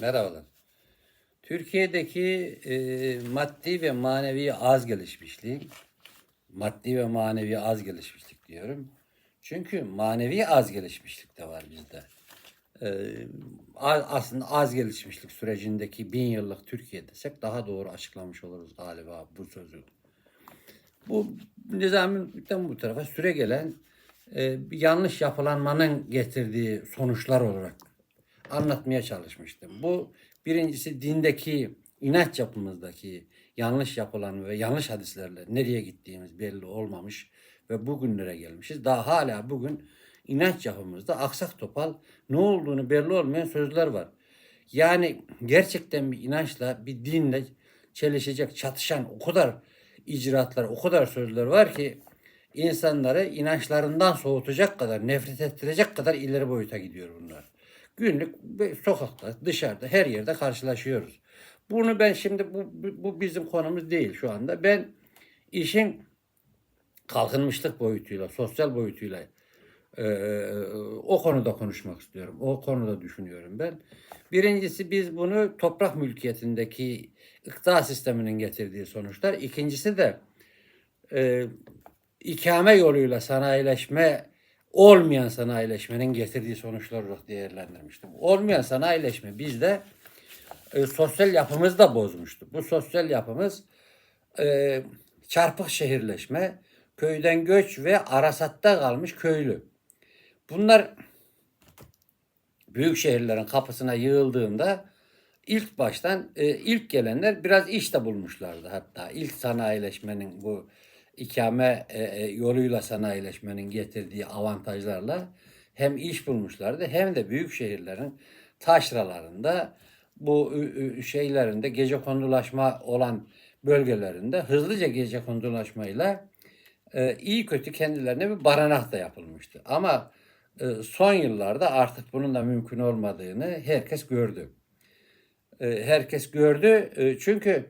Merhabalar. Türkiye'deki e, maddi ve manevi az gelişmişliği, maddi ve manevi az gelişmişlik diyorum. Çünkü manevi az gelişmişlik de var bizde. E, aslında az gelişmişlik sürecindeki bin yıllık Türkiye desek daha doğru açıklamış oluruz galiba bu sözü. Bu nizamdan bu tarafa süre gelen e, yanlış yapılanmanın getirdiği sonuçlar olarak anlatmaya çalışmıştım. Bu birincisi dindeki inanç yapımızdaki yanlış yapılan ve yanlış hadislerle nereye gittiğimiz belli olmamış ve bugünlere gelmişiz. Daha hala bugün inanç yapımızda aksak topal ne olduğunu belli olmayan sözler var. Yani gerçekten bir inançla bir dinle çelişecek, çatışan o kadar icraatlar, o kadar sözler var ki insanları inançlarından soğutacak kadar, nefret ettirecek kadar ileri boyuta gidiyor bunlar. Günlük sokakta, dışarıda, her yerde karşılaşıyoruz. Bunu ben şimdi bu, bu bizim konumuz değil şu anda. Ben işin kalkınmışlık boyutuyla, sosyal boyutuyla e, o konuda konuşmak istiyorum. O konuda düşünüyorum ben. Birincisi biz bunu toprak mülkiyetindeki iktidar sisteminin getirdiği sonuçlar. İkincisi de e, ikame yoluyla sanayileşme olmayan sanayileşmenin getirdiği sonuçlar olarak değerlendirmiştim. Olmayan sanayileşme bizde e, sosyal yapımızı da bozmuştu. Bu sosyal yapımız e, çarpık şehirleşme, köyden göç ve arasatta kalmış köylü. Bunlar büyük şehirlerin kapısına yığıldığında ilk baştan e, ilk gelenler biraz iş de bulmuşlardı hatta. ilk sanayileşmenin bu ikame e, e, yoluyla sanayileşmenin getirdiği avantajlarla hem iş bulmuşlardı hem de büyük şehirlerin taşralarında bu şeylerinde gece kondulaşma olan bölgelerinde hızlıca gece kondulaşmayla e, iyi kötü kendilerine bir barınak da yapılmıştı. Ama son yıllarda artık bunun da mümkün olmadığını herkes gördü. Herkes gördü çünkü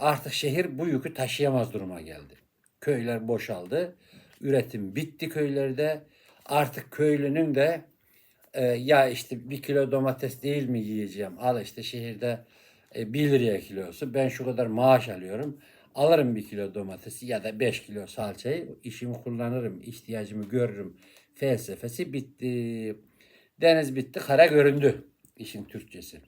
artık şehir bu yükü taşıyamaz duruma geldi. Köyler boşaldı. Üretim bitti köylerde. Artık köylünün de e, ya işte bir kilo domates değil mi yiyeceğim? Al işte şehirde e, 1 liraya kilosu. Ben şu kadar maaş alıyorum. Alırım bir kilo domatesi ya da 5 kilo salçayı. işimi kullanırım, ihtiyacımı görürüm. Felsefesi bitti. Deniz bitti, kara göründü işin Türkçesi.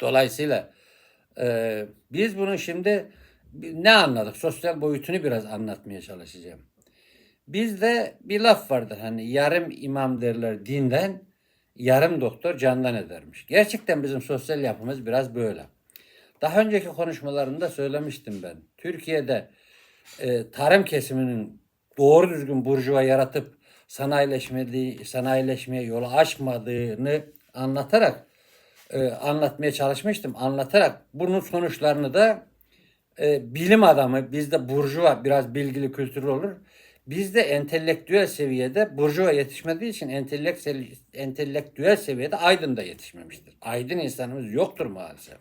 Dolayısıyla e, biz bunu şimdi ne anladık? Sosyal boyutunu biraz anlatmaya çalışacağım. Bizde bir laf vardır hani yarım imam derler dinden, yarım doktor candan edermiş. Gerçekten bizim sosyal yapımız biraz böyle. Daha önceki konuşmalarımda söylemiştim ben. Türkiye'de e, tarım kesiminin doğru düzgün burjuva yaratıp sanayileşmediği, sanayileşmeye yolu açmadığını anlatarak e, anlatmaya çalışmıştım. Anlatarak bunun sonuçlarını da e, bilim adamı, bizde burjuva biraz bilgili kültürlü olur. Bizde entelektüel seviyede burjuva yetişmediği için entelektüel, entelektüel seviyede aydın da yetişmemiştir. Aydın insanımız yoktur maalesef.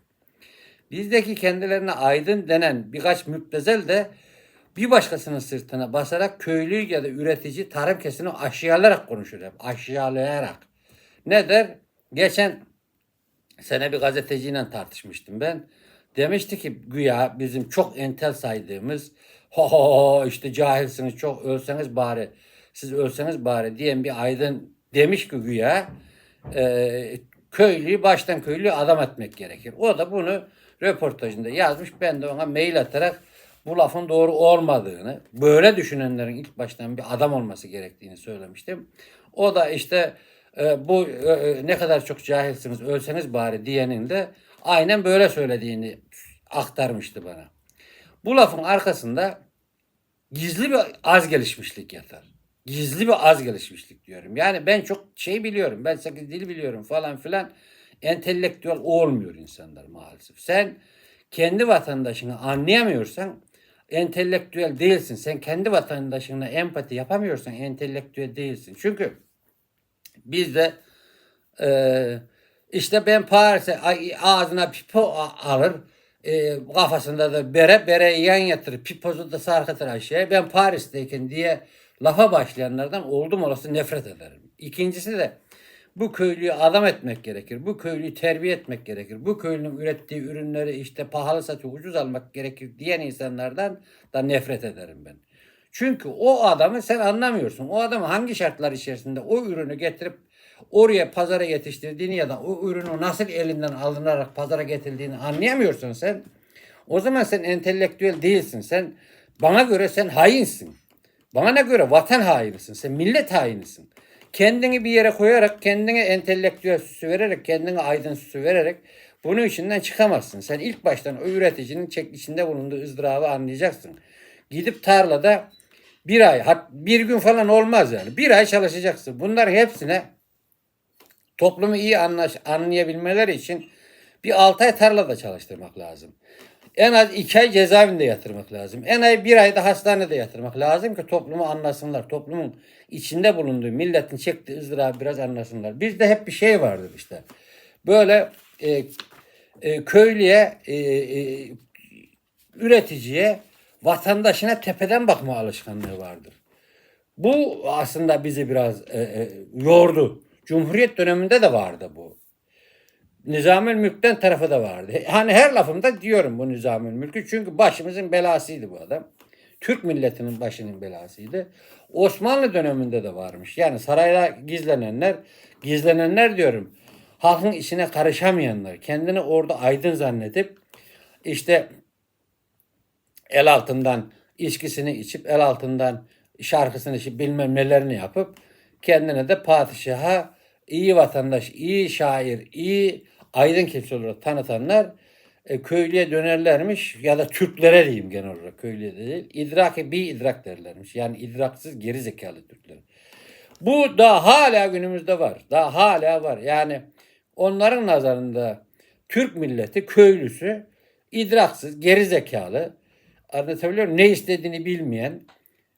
Bizdeki kendilerine aydın denen birkaç müptezel de bir başkasının sırtına basarak köylü ya da üretici tarım kesimini aşağılayarak konuşur hep. Aşağılayarak. Ne der? Geçen sene bir gazeteciyle tartışmıştım ben. Demişti ki güya bizim çok entel saydığımız ho ho işte cahilsiniz çok ölseniz bari siz ölseniz bari diyen bir aydın demiş ki güya e, köylüyü baştan köylüyü adam etmek gerekir. O da bunu röportajında yazmış. Ben de ona mail atarak bu lafın doğru olmadığını, böyle düşünenlerin ilk baştan bir adam olması gerektiğini söylemiştim. O da işte e, bu e, e, ne kadar çok cahilsiniz ölseniz bari diyenin de aynen böyle söylediğini aktarmıştı bana. Bu lafın arkasında gizli bir az gelişmişlik yatar. Gizli bir az gelişmişlik diyorum. Yani ben çok şey biliyorum. Ben 8 dil biliyorum falan filan. Entelektüel olmuyor insanlar maalesef. Sen kendi vatandaşını anlayamıyorsan entelektüel değilsin. Sen kendi vatandaşına empati yapamıyorsan entelektüel değilsin. Çünkü bizde e, işte ben Paris'e ağzına pipo alır e, kafasında da bere bereyi yan yatırır pipozu da sarkıtır aşağıya ben Paris'teyken diye lafa başlayanlardan oldum olası nefret ederim. İkincisi de Bu köylüyü adam etmek gerekir. Bu köylüyü terbiye etmek gerekir. Bu köylünün ürettiği ürünleri işte pahalı satıp ucuz almak gerekir diyen insanlardan da nefret ederim ben. Çünkü o adamı sen anlamıyorsun. O adamı hangi şartlar içerisinde o ürünü getirip oraya pazara yetiştirdiğini ya da o ürünü nasıl elinden alınarak pazara getirildiğini anlayamıyorsun sen. O zaman sen entelektüel değilsin. Sen bana göre sen hainsin. Bana göre vatan hainisin. Sen millet hainisin. Kendini bir yere koyarak, kendine entelektüel süsü vererek, kendine aydın süsü vererek bunun içinden çıkamazsın. Sen ilk baştan o üreticinin çek içinde bulunduğu ızdırabı anlayacaksın. Gidip tarlada bir ay, bir gün falan olmaz yani. Bir ay çalışacaksın. Bunların hepsine toplumu iyi anlaş, anlayabilmeleri için bir 6 ay tarlada çalıştırmak lazım. En az 2 ay cezaevinde yatırmak lazım. En az bir ay da hastanede yatırmak lazım ki toplumu anlasınlar. Toplumun içinde bulunduğu, milletin çektiği ızdırabı biraz anlasınlar. Bizde hep bir şey vardır işte. Böyle e, e, köylüye, e, e, üreticiye, vatandaşına tepeden bakma alışkanlığı vardır. Bu aslında bizi biraz e, e, yordu. Cumhuriyet döneminde de vardı bu. Nizamül Mülk'ten tarafı da vardı. Hani her lafımda diyorum bu Nizamül Mülk'ü çünkü başımızın belasıydı bu adam. Türk milletinin başının belasıydı. Osmanlı döneminde de varmış. Yani sarayda gizlenenler, gizlenenler diyorum. Halkın içine karışamayanlar, kendini orada aydın zannedip işte el altından içkisini içip el altından şarkısını içip bilmem nelerini yapıp kendine de padişaha iyi vatandaş, iyi şair, iyi aydın kimse olarak tanıtanlar e, köylüye dönerlermiş ya da Türklere diyeyim genel olarak köylüye de değil. İdraki bir idrak derlermiş. Yani idraksız geri zekalı Türkler. Bu da hala günümüzde var. Daha hala var. Yani onların nazarında Türk milleti köylüsü idraksız, geri zekalı, anlatabiliyor muyum? Ne istediğini bilmeyen,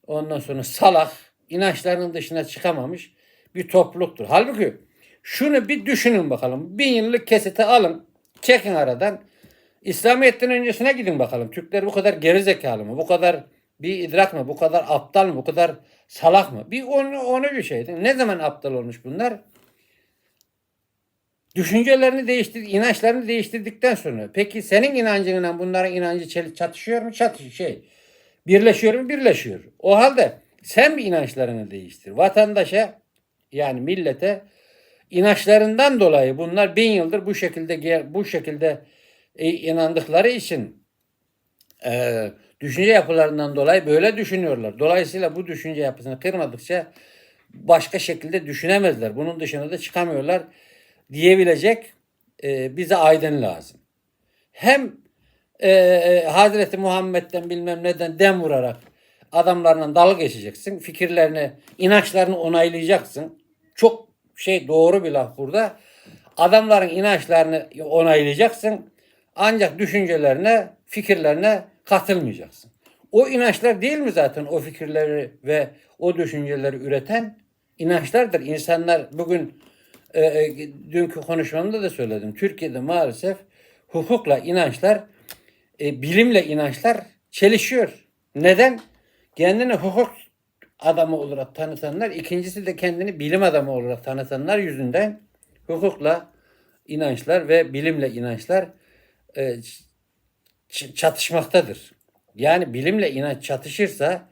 ondan sonra salak, inançlarının dışına çıkamamış bir topluluktur. Halbuki şunu bir düşünün bakalım. Bin yıllık kesiti alın, çekin aradan. İslamiyet'ten öncesine gidin bakalım. Türkler bu kadar geri zekalı mı? Bu kadar bir idrak mı? Bu kadar aptal mı? Bu kadar salak mı? Bir onu, onu bir şeydi. Ne zaman aptal olmuş bunlar? Düşüncelerini değiştir, inançlarını değiştirdikten sonra. Peki senin inancınla bunların inancı çatışıyor mu? Çatışıyor. Şey, birleşiyor mu? Birleşiyor. O halde sen inançlarını değiştir. Vatandaşa yani millete inançlarından dolayı bunlar bin yıldır bu şekilde bu şekilde e, inandıkları için e, düşünce yapılarından dolayı böyle düşünüyorlar. Dolayısıyla bu düşünce yapısını kırmadıkça başka şekilde düşünemezler. Bunun dışına da çıkamıyorlar diyebilecek e, bize aydın lazım. Hem e, e, Hazreti Muhammed'den bilmem neden dem vurarak adamlarla dalga geçeceksin. Fikirlerini, inançlarını onaylayacaksın. Çok şey doğru bir laf burada. Adamların inançlarını onaylayacaksın. Ancak düşüncelerine, fikirlerine katılmayacaksın. O inançlar değil mi zaten o fikirleri ve o düşünceleri üreten inançlardır. İnsanlar bugün e, e, dünkü konuşmamda da söyledim. Türkiye'de maalesef hukukla inançlar, e, bilimle inançlar çelişiyor. Neden? Kendini hukuk adamı olarak tanıtanlar, ikincisi de kendini bilim adamı olarak tanıtanlar yüzünden hukukla inançlar ve bilimle inançlar e, çatışmaktadır. Yani bilimle inanç çatışırsa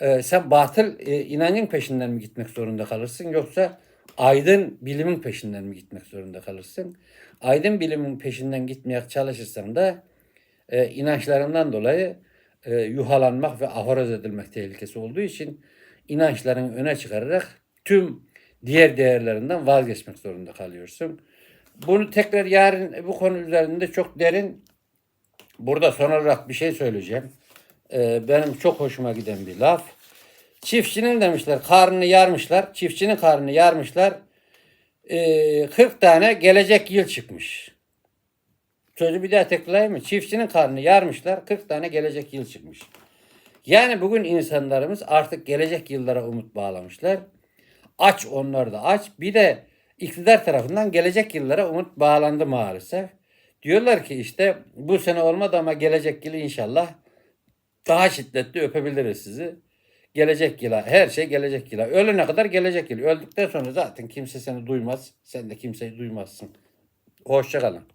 e, sen batıl e, inancın peşinden mi gitmek zorunda kalırsın yoksa aydın bilimin peşinden mi gitmek zorunda kalırsın? Aydın bilimin peşinden gitmeye çalışırsan da e, inançlarından dolayı e, yuhalanmak ve aforoz edilmek tehlikesi olduğu için inançlarını öne çıkararak tüm diğer değerlerinden vazgeçmek zorunda kalıyorsun. Bunu tekrar yarın bu konu üzerinde çok derin burada son olarak bir şey söyleyeceğim. E, benim çok hoşuma giden bir laf. Çiftçinin demişler karnını yarmışlar. Çiftçinin karnını yarmışlar. E, 40 tane gelecek yıl çıkmış. Sözü bir daha tekrarlayayım mı? Çiftçinin karnını yarmışlar. 40 tane gelecek yıl çıkmış. Yani bugün insanlarımız artık gelecek yıllara umut bağlamışlar. Aç onlar da aç. Bir de iktidar tarafından gelecek yıllara umut bağlandı maalesef. Diyorlar ki işte bu sene olmadı ama gelecek yıl inşallah daha şiddetli öpebiliriz sizi. Gelecek yıla. Her şey gelecek yıla. Ölene kadar gelecek yıl. Öldükten sonra zaten kimse seni duymaz. Sen de kimseyi duymazsın. Hoşçakalın.